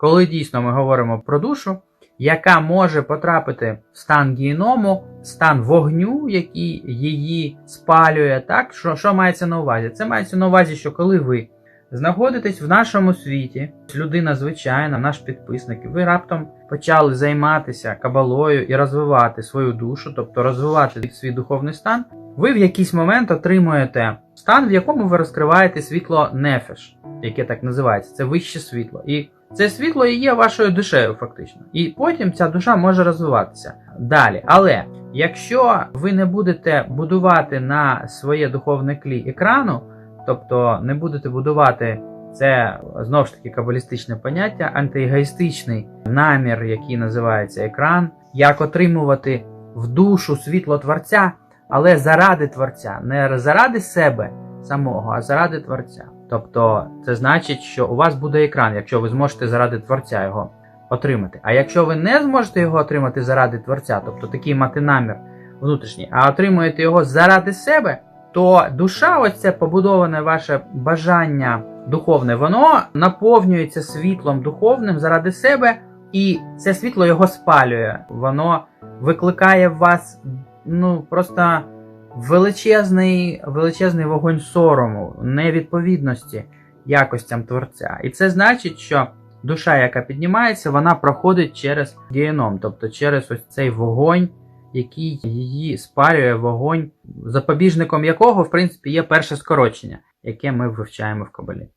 коли дійсно ми говоримо про душу, яка може потрапити в стан гіному, стан вогню, який її спалює. Так, що, що мається на увазі? Це мається на увазі, що коли ви знаходитесь в нашому світі, людина звичайна, наш підписник, і ви раптом почали займатися кабалою і розвивати свою душу, тобто розвивати свій духовний стан, ви в якийсь момент отримуєте стан, в якому ви розкриваєте світло нефеш, яке так називається, це вище світло. І це світло і є вашою душею, фактично. І потім ця душа може розвиватися далі. Але якщо ви не будете будувати на своє духовне клі екрану, тобто не будете будувати це знову ж таки кабалістичне поняття, антиегоїстичний намір, який називається екран, як отримувати в душу світло Творця, але заради Творця, не заради себе самого, а заради Творця. Тобто, це значить, що у вас буде екран, якщо ви зможете заради Творця його отримати. А якщо ви не зможете його отримати заради Творця, тобто такий мати намір внутрішній, а отримуєте його заради себе, то душа, ось це побудоване ваше бажання духовне, воно наповнюється світлом духовним заради себе, і це світло його спалює. Воно викликає в вас ну просто величезний, величезний вогонь сорому, невідповідності якостям творця. І це значить, що душа, яка піднімається, вона проходить через геном, тобто через ось цей вогонь, який її спарює вогонь, запобіжником якого, в принципі, є перше скорочення, яке ми вивчаємо в Кабалі.